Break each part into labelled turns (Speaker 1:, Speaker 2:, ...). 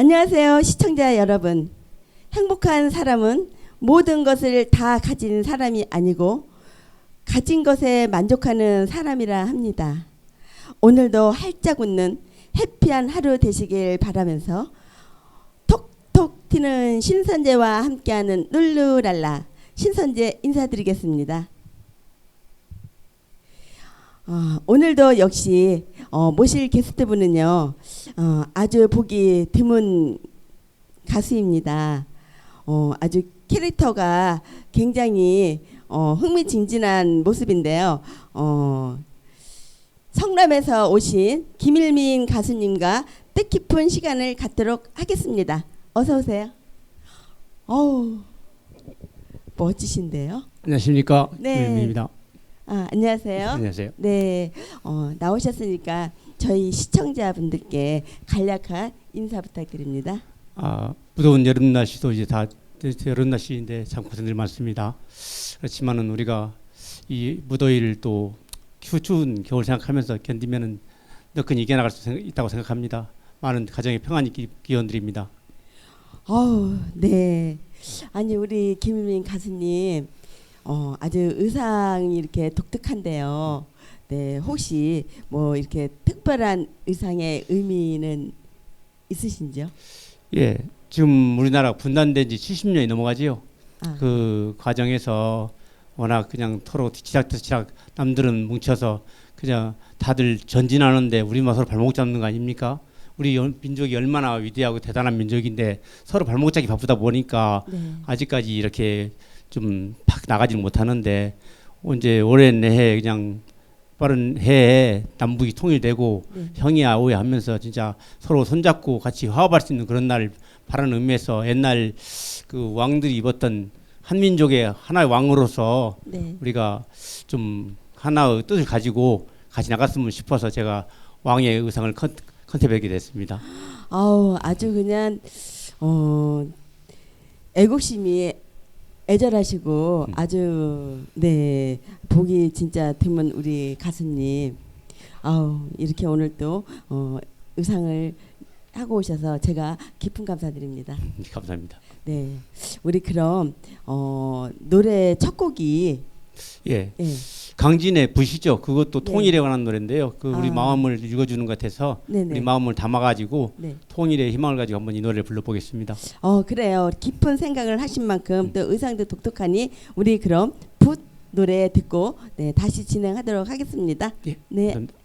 Speaker 1: 안녕하세요, 시청자 여러분. 행복한 사람은 모든 것을 다 가진 사람이 아니고 가진 것에 만족하는 사람이라 합니다. 오늘도 활짝 웃는 해피한 하루 되시길 바라면서 톡톡 튀는 신선재와 함께하는 룰루랄라 신선재 인사드리겠습니다. 어, 오늘도 역시 어, 모실 게스트분은요 어, 아주 보기 드문 가수입니다. 어, 아주 캐릭터가 굉장히 어, 흥미진진한 모습인데요. 어, 성남에서 오신 김일민 가수님과 뜻깊은 시간을 갖도록 하겠습니다. 어서 오세요. 어우 멋지신데요.
Speaker 2: 안녕하십니까
Speaker 1: 네.
Speaker 2: 김민입니다.
Speaker 1: 아, 안녕하세요.
Speaker 2: 안녕하세요.
Speaker 1: 네, 어, 나오셨으니까 저희 시청자분들께 간략한 인사 부탁드립니다.
Speaker 2: 아 무더운 여름 날씨도 이제 다 여름 날씨인데 참 고생들 많습니다. 그렇지만은 우리가 이 무더위를 또 추- 추운 겨울 생각하면서 견디면은 너끈 이겨나갈 수 생- 있다고 생각합니다. 많은 가정의 평안이 기- 기원드립니다.
Speaker 1: 어우, 네. 아니 우리 김일민 가수님, 어, 아주 의상이 이렇게 독특한데요. 네, 혹시 뭐 이렇게 특별한 의상의 의미는 있으신지요?
Speaker 2: 예, 지금 우리나라 분단된 지 70년이 넘어가지요.
Speaker 1: 아,
Speaker 2: 그 과정에서 워낙 그냥 서로 뒤치락뒤치락 남들은 뭉쳐서 그냥 다들 전진하는데 우리만 서로 발목 잡는 거 아닙니까? 우리 연- 민족이 얼마나 위대하고 대단한 민족인데 서로 발목 잡기 바쁘다 보니까
Speaker 1: 네.
Speaker 2: 아직까지 이렇게 좀 팍 나가지는 못하는데 언제 올해 내해 그냥 빠른 해에 남북이 통일되고
Speaker 1: 네.
Speaker 2: 형이 아오이 하면서 진짜 서로 손잡고 같이 화합할 수 있는 그런 날 바라는 의미에서 옛날 그 왕들이 입었던 한민족의 하나의 왕으로서
Speaker 1: 네.
Speaker 2: 우리가 좀 하나의 뜻을 가지고 같이 나갔으면 싶어서 제가 왕의 의상을 컨, 컨셉하게 됐습니다.
Speaker 1: 아우 아주 그냥 어 애국심이 애절하시고
Speaker 2: 음.
Speaker 1: 아주 네 보기 진짜 드문 우리 가수님 아우 이렇게 오늘 또 어, 의상을 하고 오셔서 제가 깊은 감사드립니다.
Speaker 2: 감사합니다.
Speaker 1: 네 우리 그럼 어 노래 첫 곡이
Speaker 2: 예,
Speaker 1: 예
Speaker 2: 강진의 부시죠. 그것도
Speaker 1: 네.
Speaker 2: 통일에 관한 노래인데요. 그 우리
Speaker 1: 아.
Speaker 2: 마음을 읽어주는 것 같아서
Speaker 1: 네네
Speaker 2: 우리 마음을 담아가지고
Speaker 1: 네.
Speaker 2: 통일의 희망을 가지고 한번 이 노래를 불러보겠습니다.
Speaker 1: 어 그래요. 깊은 생각을 하신 만큼 또 의상도 독특하니 우리 그럼 붓 노래 듣고 네 다시 진행하도록 하겠습니다.
Speaker 2: 예,
Speaker 1: 네.
Speaker 2: 감사합니다.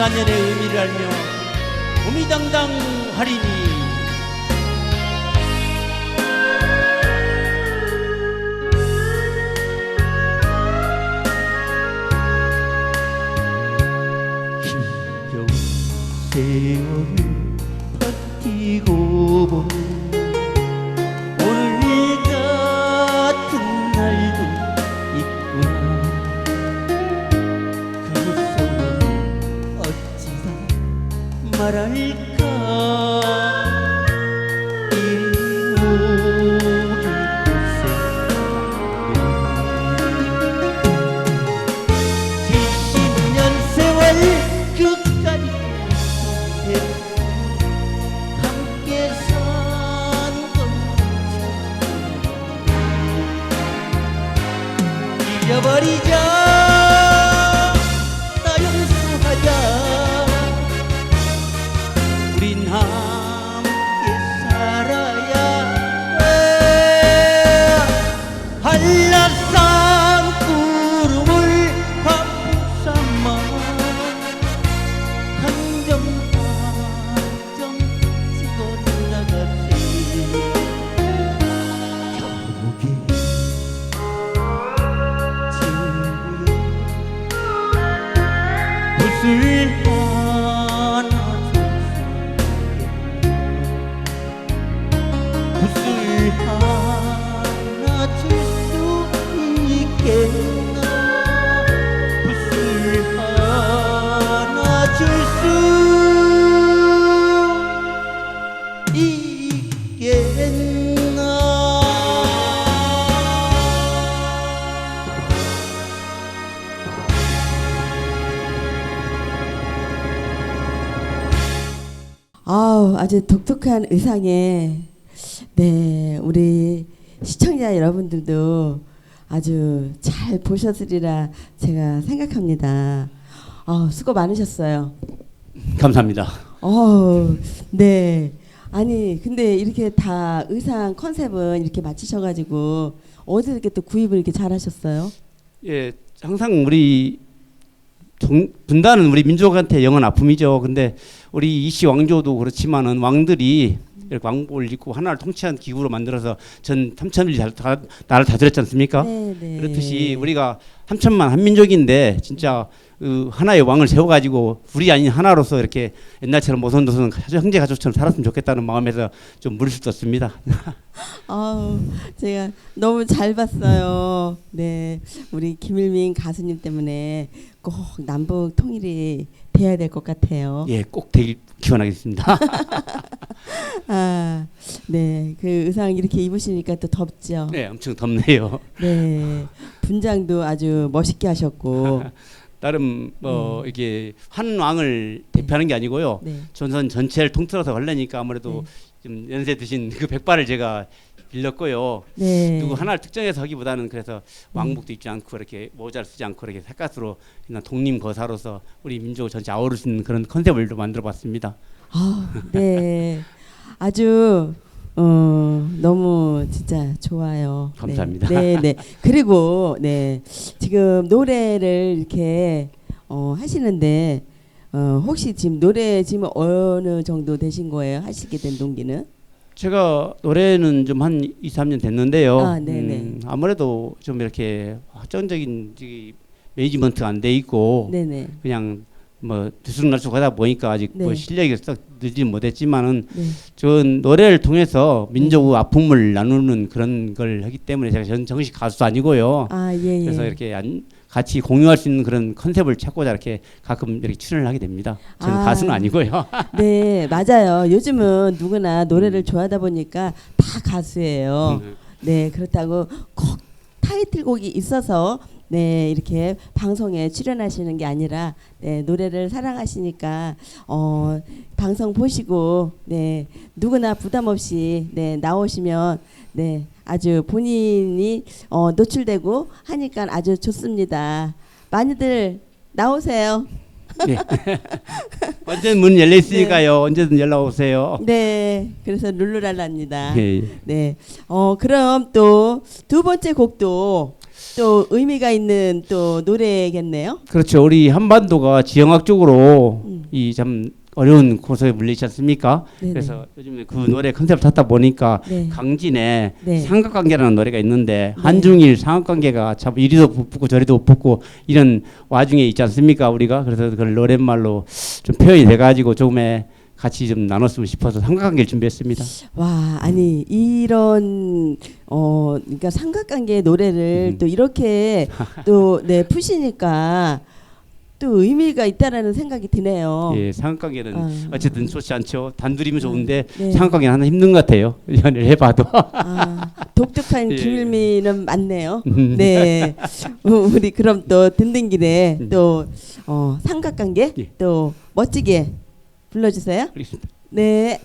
Speaker 2: 신사년의 의미를 알며 오미당당하리니
Speaker 1: 독특한 의상에 네 우리 시청자 여러분들도 아주 잘 보셨으리라 제가 생각합니다. 아 수고 많으셨어요.
Speaker 2: 감사합니다.
Speaker 1: 어, 네. 아니 근데 이렇게 다 의상 컨셉은 이렇게 맞추셔가지고 어디서 이렇게 또 구입을 이렇게 잘하셨어요?
Speaker 2: 예, 항상 우리 정, 분단은 우리 민족한테 영원 아픔이죠. 근데 우리 이씨 왕조도 그렇지만은 왕들이 이렇게 왕복을 입고 하나를 통치한 기구로 만들어서 전 삼천을 다, 다, 나를 다스렸지 않습니까?
Speaker 1: 네, 네.
Speaker 2: 그렇듯이 우리가 삼천만 한민족인데 진짜 그 하나의 왕을 세워가지고 우리 아닌 하나로서 이렇게 옛날처럼 모선도선 형제 가족처럼 살았으면 좋겠다는 마음에서 좀 물을 수 없습니다.
Speaker 1: 아우 제가 너무 잘 봤어요. 네, 우리 김일민 가수님 때문에 꼭 남북 통일이 돼야 될 것 같아요.
Speaker 2: 예, 꼭 되길 기원하겠습니다.
Speaker 1: 아, 네, 그 의상 이렇게 입으시니까 또 덥죠.
Speaker 2: 네, 엄청 덥네요.
Speaker 1: 네, 분장도 아주 멋있게 하셨고,
Speaker 2: 나름 뭐 이게 한 왕을 대표하는 게 아니고요.
Speaker 1: 네,
Speaker 2: 전선 전체를 통틀어서 하려니까 아무래도 좀 연세 드신 그 백발을 제가 빌렸고요.
Speaker 1: 네,
Speaker 2: 누구 하나를 특정해서 하기보다는 그래서 왕복도 입지 않고 이렇게 모자를 쓰지 않고 이렇게 색깔으로 그냥 독림 거사로서 우리 민족을 전체 아우를 수 있는 그런 컨셉을 좀 만들어봤습니다.
Speaker 1: 아, 네, 아주 어 너무 진짜 좋아요. 네.
Speaker 2: 감사합니다.
Speaker 1: 네, 네. 그리고 네 지금 노래를 이렇게 어 하시는데 어 혹시 지금 노래 지금 어느 정도 되신 거예요? 하시게 된 동기는?
Speaker 2: 제가 노래는 좀 한 2, 3년 됐는데요.
Speaker 1: 아, 네네.
Speaker 2: 음, 아무래도 좀 이렇게 확정적인 이 매니지먼트가 안 돼 있고
Speaker 1: 네네.
Speaker 2: 그냥 뭐 들쑥날쑥 하다 보니까 아직 뭐
Speaker 1: 네.
Speaker 2: 실력이 썩 늘지 못했지만은
Speaker 1: 네.
Speaker 2: 저 노래를 통해서 민족의 아픔을 나누는 그런 걸 하기 때문에 제가 전 정식 가수 아니고요.
Speaker 1: 아 예, 예.
Speaker 2: 그래서 이렇게 안, 같이 공유할 수 있는 그런 컨셉을 찾고자 이렇게 가끔 이렇게 출연을 하게 됩니다. 저는
Speaker 1: 아.
Speaker 2: 가수는 아니고요.
Speaker 1: 네, 맞아요. 요즘은 누구나 노래를 좋아하다 보니까 다 가수예요.
Speaker 2: 음.
Speaker 1: 네, 그렇다고 꼭 타이틀곡이 있어서 네, 이렇게 방송에 출연하시는 게 아니라 네, 노래를 사랑하시니까 어, 방송 보시고 네, 누구나 부담 없이 네, 나오시면 네, 아주 본인이 어, 노출되고 하니까 아주 좋습니다. 많이들 나오세요. 예. 언제든 문 열려 있으니까요. 언제든 연락 오세요.
Speaker 2: 네, 그래서 룰루랄라입니다.
Speaker 1: 예, 예.
Speaker 2: 네, 어 그럼 또 두 번째 곡도 또 의미가 있는 또 노래겠네요.
Speaker 1: 그렇죠. 우리 한반도가 지형학적으로
Speaker 2: 음.
Speaker 1: 이참 어려운 고소에 물리지 않습니까?
Speaker 2: 네네.
Speaker 1: 그래서 요즘에 그 노래 컨셉을 찾다 보니까
Speaker 2: 네.
Speaker 1: 강진에
Speaker 2: 네.
Speaker 1: 삼각관계라는 노래가 있는데
Speaker 2: 네.
Speaker 1: 한중일 삼각관계가 참 이리도 붙고 저리도 못 붙고 이런 와중에 있지 않습니까 우리가 그래서 그걸 노랫말로 좀 표현이 돼가지고 조금에 같이 좀 나눴으면 싶어서 삼각관계를 준비했습니다.
Speaker 2: 와, 아니 이런 어 그러니까 삼각관계 노래를
Speaker 1: 음.
Speaker 2: 또 이렇게 또네 푸시니까 또 의미가 있다라는 생각이 드네요.
Speaker 1: 예, 삼각관계는
Speaker 2: 아.
Speaker 1: 어쨌든 좋지 않죠. 단둘이면 좋은데
Speaker 2: 네.
Speaker 1: 삼각관계는 하나 힘든 것 같아요. 연애를 해봐도.
Speaker 2: 아, 독특한
Speaker 1: 예.
Speaker 2: 기밀미는 많네요.
Speaker 1: 음.
Speaker 2: 네, 우- 우리 그럼 또 듣는 길에
Speaker 1: 음.
Speaker 2: 또 어, 삼각관계
Speaker 1: 예.
Speaker 2: 또 멋지게 불러주세요. 네.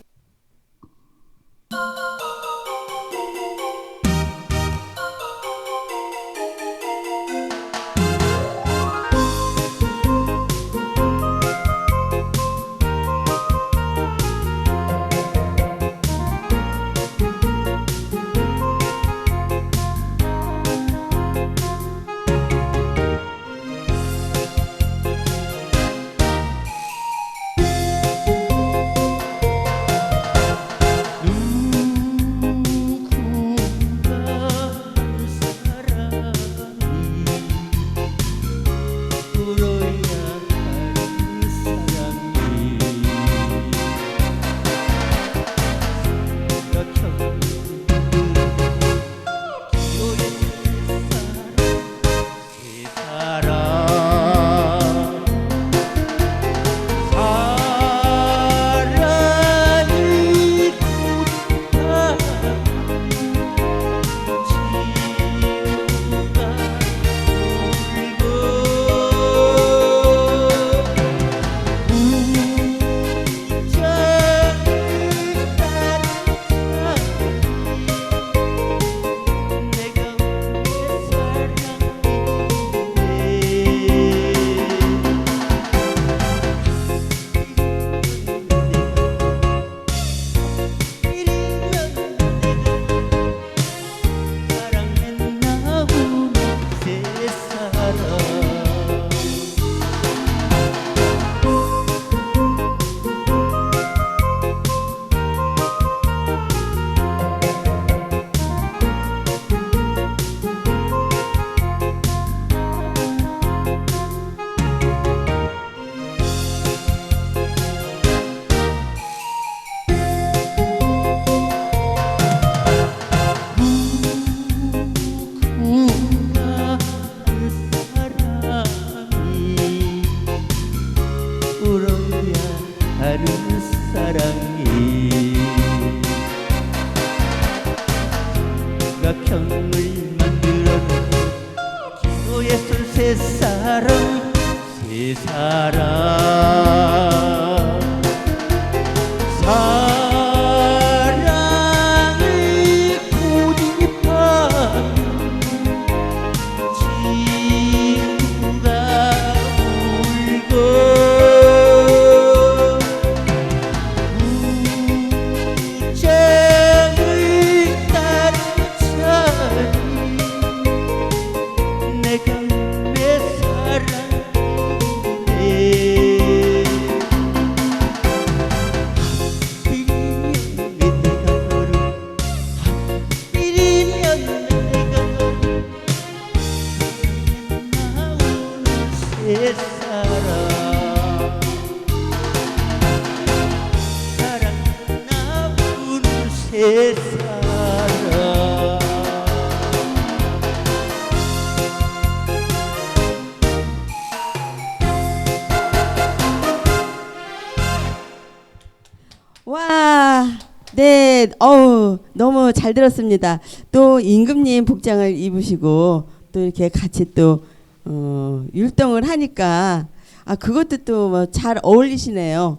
Speaker 2: 네, 어우, 너무 잘 들었습니다. 또 임금님 복장을 입으시고 또 이렇게 같이 또 어, 율동을 하니까 아 그것도 또 뭐 잘 어울리시네요.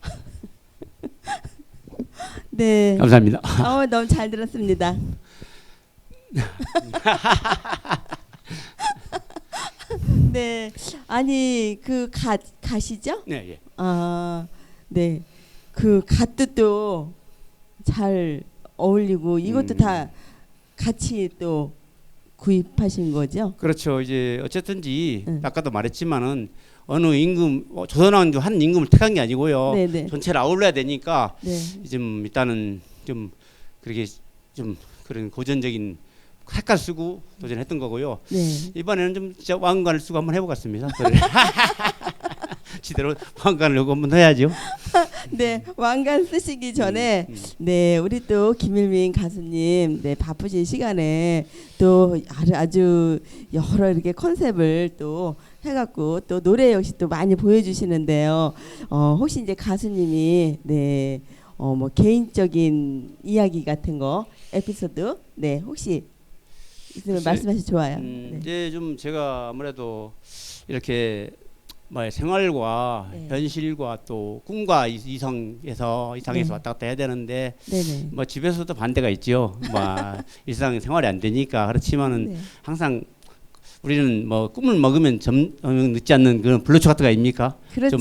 Speaker 2: 네,
Speaker 1: 감사합니다.
Speaker 2: 어, 너무 잘 들었습니다.
Speaker 1: 네. 아니 그갓 가시죠?
Speaker 2: 네, 예.
Speaker 1: 아, 네. 그 갓도 또 잘 어울리고 이것도
Speaker 2: 음.
Speaker 1: 다 같이 또 구입하신 거죠?
Speaker 2: 그렇죠. 이제 어쨌든지
Speaker 1: 응.
Speaker 2: 아까도 말했지만은 어느 임금 어, 조선왕조 한 임금을 택한 게 아니고요.
Speaker 1: 네, 네.
Speaker 2: 전체를 아울러야 되니까
Speaker 1: 네.
Speaker 2: 좀 일단은 좀 그렇게 좀 그런 고전적인 색깔 쓰고 도전했던 거고요.
Speaker 1: 네.
Speaker 2: 이번에는 좀 진짜 왕관을 쓰고 한번 해보겠습니다. 지대로 왕관을 요거 한번 해야죠.
Speaker 1: 네. 왕관 쓰시기 전에. 네, 우리 또 김일민 가수님, 네 바쁘신 시간에 또 아주, 아주 여러 이렇게 컨셉을 또 해갖고 또 노래 역시 또 많이 보여주시는데요. 어, 혹시 이제 가수님이 네, 어, 뭐 개인적인 이야기 같은 거 에피소드, 네, 혹시 있으면
Speaker 2: 글쎄,
Speaker 1: 말씀하시 좋아요.
Speaker 2: 음,
Speaker 1: 네.
Speaker 2: 이제 좀 제가 아무래도 이렇게 뭐 생활과
Speaker 1: 네.
Speaker 2: 현실과 또 꿈과 이- 이성에서 이상에서
Speaker 1: 네.
Speaker 2: 왔다 갔다 해야 되는데
Speaker 1: 네네.
Speaker 2: 뭐 집에서도 반대가 있죠. 뭐 일상 생활이 안 되니까 그렇지만은
Speaker 1: 네.
Speaker 2: 항상 우리는 뭐 꿈을 먹으면 점 어, 늦지 않는 그런 블루초 같은 거 아닙니까?
Speaker 1: 그렇죠.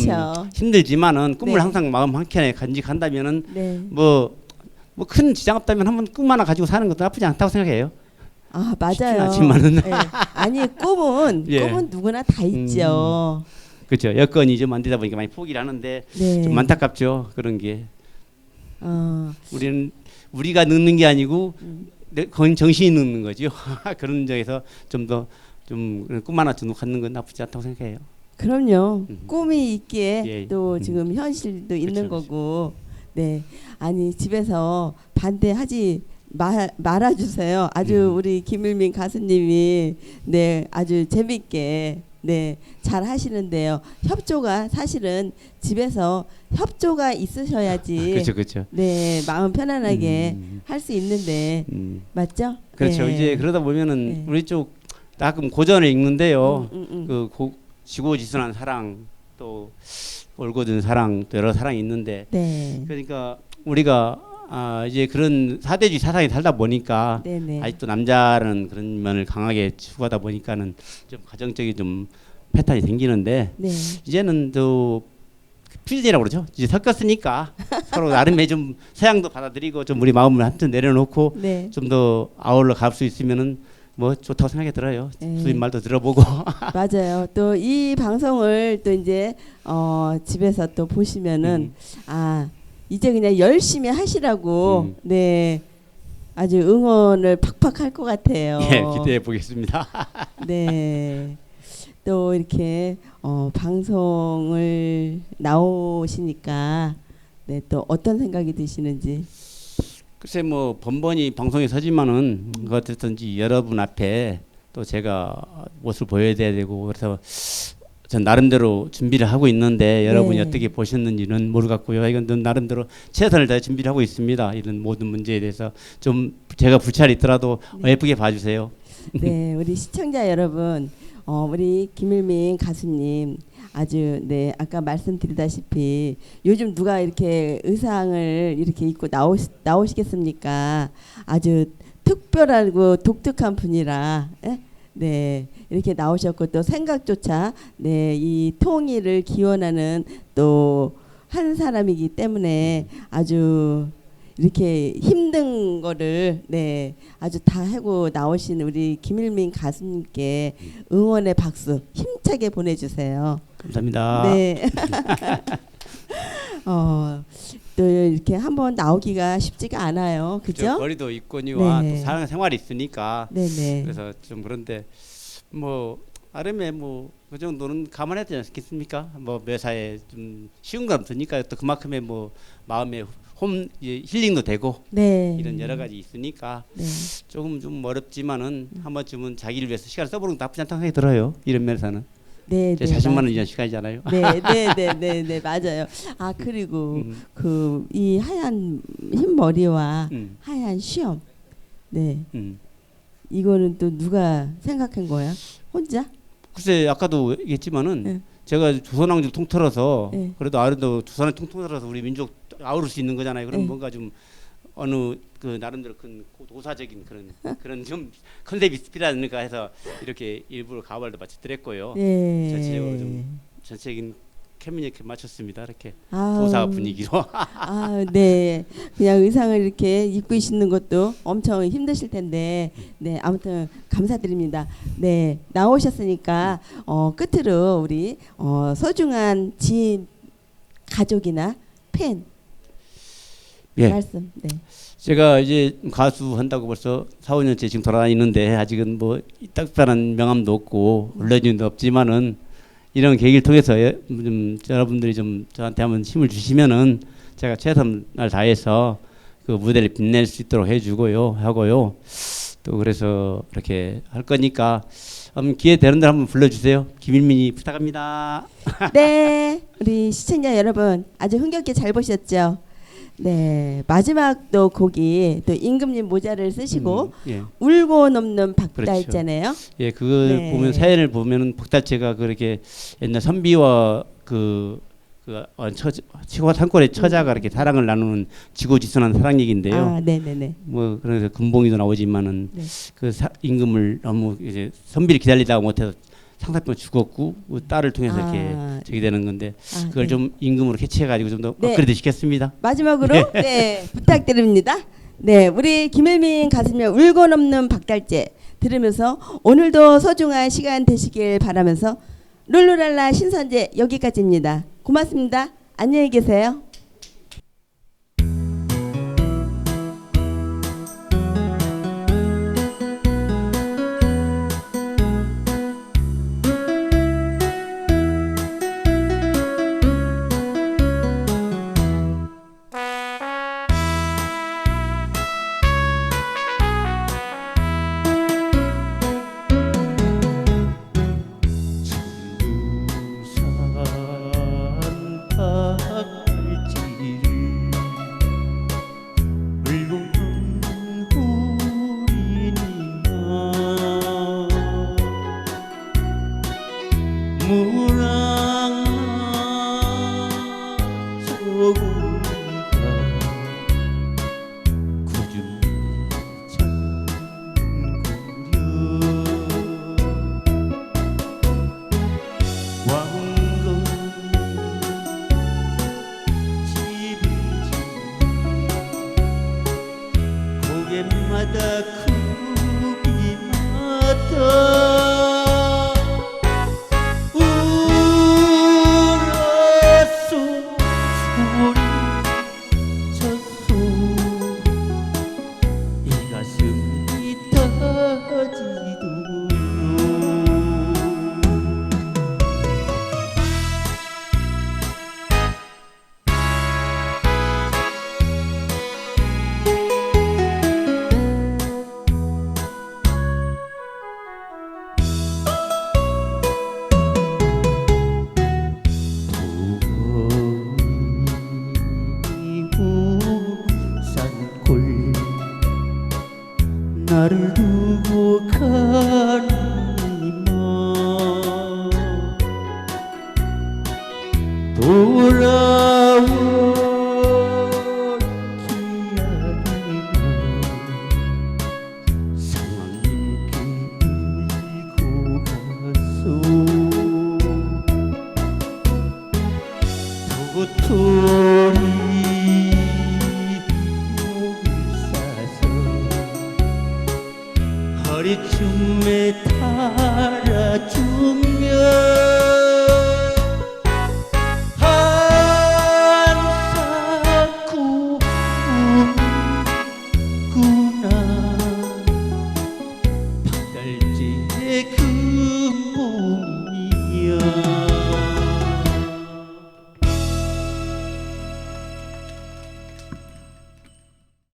Speaker 2: 힘들지만은 꿈을
Speaker 1: 네.
Speaker 2: 항상 마음 한 켠에 간직한다면은
Speaker 1: 네.
Speaker 2: 뭐뭐큰 지장 없다면 한번 꿈 하나 가지고 사는 것도 나쁘지 않다고 생각해요.
Speaker 1: 아 맞아요.
Speaker 2: 않지만은.
Speaker 1: 네. 아니 꿈은
Speaker 2: 예. 음.
Speaker 1: 꿈은 누구나 다 있죠.
Speaker 2: 그렇죠. 여건이 좀 안 되다 보니까 많이 포기를 하는데
Speaker 1: 네.
Speaker 2: 좀 안타깝죠. 그런 게
Speaker 1: 어,
Speaker 2: 우리는 우리가 늙는 게 아니고
Speaker 1: 음.
Speaker 2: 내- 거의 정신이 늙는 거죠. 그런 점에서 좀 더 좀 꿈 하나 좀 갖는 건 나쁘지 않다고 생각해요.
Speaker 1: 그럼요.
Speaker 2: 음.
Speaker 1: 꿈이 있기에
Speaker 2: 예.
Speaker 1: 또
Speaker 2: 음.
Speaker 1: 지금 현실도 있는
Speaker 2: 그렇죠,
Speaker 1: 거고. 네. 아니 집에서 반대하지 마, 말아주세요. 아주
Speaker 2: 음.
Speaker 1: 우리 김일민 가수님이 네 아주 재밌게 네 잘 하시는데요. 협조가 사실은 집에서 협조가 있으셔야지
Speaker 2: 그렇죠, 그렇죠.
Speaker 1: 네 마음 편안하게
Speaker 2: 음,
Speaker 1: 할수 있는데
Speaker 2: 음.
Speaker 1: 맞죠?
Speaker 2: 그렇죠.
Speaker 1: 네.
Speaker 2: 이제 그러다 보면은
Speaker 1: 네.
Speaker 2: 우리 쪽 가끔 고전을 읽는데요.
Speaker 1: 음, 음, 음.
Speaker 2: 그 고, 지고지순한 사랑 또 올곧은 사랑 또 여러 사랑이 있는데
Speaker 1: 네.
Speaker 2: 그러니까 우리가 아 이제 그런 사대주의 사상에 살다 보니까
Speaker 1: 네네.
Speaker 2: 아직도 남자는 그런 면을 강하게 추구하다 보니까는 좀 가정적인 좀 패턴이 생기는데
Speaker 1: 네.
Speaker 2: 이제는 또 퓨전이라고 그러죠. 이제 섞였으니까 서로 나름의 좀 서양도 받아들이고 좀 우리 마음을 한편 내려놓고
Speaker 1: 네.
Speaker 2: 좀더 아울러 갈 수 있으면은 뭐 좋다고 생각이 들어요.
Speaker 1: 네.
Speaker 2: 주인 말도 들어보고.
Speaker 1: 맞아요. 또 이 방송을 또 이제 어 집에서 또 보시면은 아 이제 그냥 열심히 하시라고
Speaker 2: 음.
Speaker 1: 네 아주 응원을 팍팍 할 것 같아요.
Speaker 2: 예, 기대해 보겠습니다.
Speaker 1: 네. 또 이렇게 어 방송을 나오시니까 네 또 어떤 생각이 드시는지.
Speaker 2: 글쎄 뭐 번번이 방송에 서지만은 그 어쨌든지 여러분 앞에 또 제가 모습을 보여야 되고 그래서 전 나름대로 준비를 하고 있는데 여러분이
Speaker 1: 네.
Speaker 2: 어떻게 보셨는지는 모르겠고요. 이건 넌 나름대로 최선을 다해 준비를 하고 있습니다. 이런 모든 문제에 대해서 좀 제가 불찰이 있더라도
Speaker 1: 네.
Speaker 2: 예쁘게 봐주세요.
Speaker 1: 네, 우리 시청자 여러분, 어, 우리 김일민 가수님 아주 네 아까 말씀드리다시피 요즘 누가 이렇게 의상을 이렇게 입고 나오 나오시겠습니까? 아주 특별하고 독특한 분이라 예? 네 이렇게 나오셨고 또 생각조차 네 이 통일을 기원하는 또 한 사람이기 때문에 아주 이렇게 힘든 거를 네 아주 다 하고 나오신 우리 김일민 가수님께 응원의 박수 힘차게 보내 주세요.
Speaker 2: 감사합니다.
Speaker 1: 네. 어, 또 이렇게 한번 나오기가 쉽지가 않아요.
Speaker 2: 그죠? 거리도 있거니와
Speaker 1: 네.
Speaker 2: 또 사람 생활이 있으니까
Speaker 1: 네네.
Speaker 2: 그래서 좀 그런데 뭐 아름에 뭐 그 정도는 감안해야 되지 않겠습니까? 뭐 매사에 좀 쉬운 건 없으니까 또 그만큼의 뭐 마음의 홈 예, 힐링도 되고
Speaker 1: 네.
Speaker 2: 이런 여러 가지 있으니까
Speaker 1: 네.
Speaker 2: 조금 좀 어렵지만은 한 번쯤은 자기를 위해서 시간을 써보는 것도 나쁘지 않다고 생각이 들어요. 이런 면에서는
Speaker 1: 네.
Speaker 2: 제
Speaker 1: 네,
Speaker 2: 자신만을
Speaker 1: 맞-
Speaker 2: 위한 시간이잖아요.
Speaker 1: 네, 네, 네, 네, 네, 맞아요. 아 그리고
Speaker 2: 음,
Speaker 1: 그이 하얀 흰 머리와
Speaker 2: 음,
Speaker 1: 하얀 시험, 네,
Speaker 2: 음.
Speaker 1: 이거는 또 누가 생각한 거야? 혼자?
Speaker 2: 글쎄 아까도 얘기했지만은
Speaker 1: 네.
Speaker 2: 제가 조선왕조 통틀어서
Speaker 1: 네.
Speaker 2: 그래도 아래도 조선을 통틀어서 우리 민족 아우를 수 있는 거잖아요. 그럼
Speaker 1: 네.
Speaker 2: 뭔가 좀 어느 그 나름대로 큰 도사적인 그런 그런 좀 컨셉이 필요하니까 해서 이렇게 일부러 가발도 맞춰드렸고요.
Speaker 1: 네.
Speaker 2: 전체적으로 좀 전체적인 이렇게 맞췄습니다. 이렇게
Speaker 1: 아우.
Speaker 2: 도사 분위기로.
Speaker 1: 아, 네. 그냥 의상을 이렇게 입고 계시는 것도 엄청 힘드실 텐데, 네. 아무튼 감사드립니다. 네. 나오셨으니까, 어, 끝으로 우리, 어, 소중한 지인, 가족이나 팬,
Speaker 2: 예.
Speaker 1: 말씀, 네.
Speaker 2: 제가 이제 가수 한다고 벌써 4, 5년째 지금 돌아다니는데 아직은 뭐 딱별한 명함도 없고 올려진 도 없지만은 이런 계기를 통해서 예, 좀 여러분들이 좀 저한테 한번 힘을 주시면은 제가 최선을 다해서 그 무대를 빛낼 수 있도록 해주고요 하고요 또 그래서 이렇게 할 거니까 음, 기회 되는 대로 한번 불러주세요 김일민이 부탁합니다.
Speaker 1: 네, 우리 시청자 여러분 아주 흥겹게 잘 보셨죠? 네, 마지막 또 곡이 또 임금님 모자를 쓰시고
Speaker 2: 음, 예.
Speaker 1: 울고 넘는 박달자네요.
Speaker 2: 예, 그거
Speaker 1: 네.
Speaker 2: 보면 사연을 보면은 박달채가 그렇게 옛날 선비와 그, 그 어, 처, 치고 산골의 처자가 이렇게 사랑을 나누는 지고지순한 사랑 얘기인데요.
Speaker 1: 아, 네, 네, 네.
Speaker 2: 뭐 그래서 금봉이도 나오지만은
Speaker 1: 네.
Speaker 2: 그 사, 임금을 너무 이제 선비를 기다리다가 못해서 상사병 죽었고 그 딸을 통해서
Speaker 1: 아.
Speaker 2: 이렇게 저기 되는 건데
Speaker 1: 아,
Speaker 2: 그걸
Speaker 1: 네.
Speaker 2: 좀 임금으로 캐치해가지고 좀 더
Speaker 1: 네.
Speaker 2: 업그레이드 시켰습니다.
Speaker 1: 마지막으로 네, 부탁드립니다. 네, 우리 김일민 가수며 울고 넘는 박달재 들으면서 오늘도 소중한 시간 되시길 바라면서 룰루랄라 신선재 여기까지입니다. 고맙습니다. 안녕히 계세요.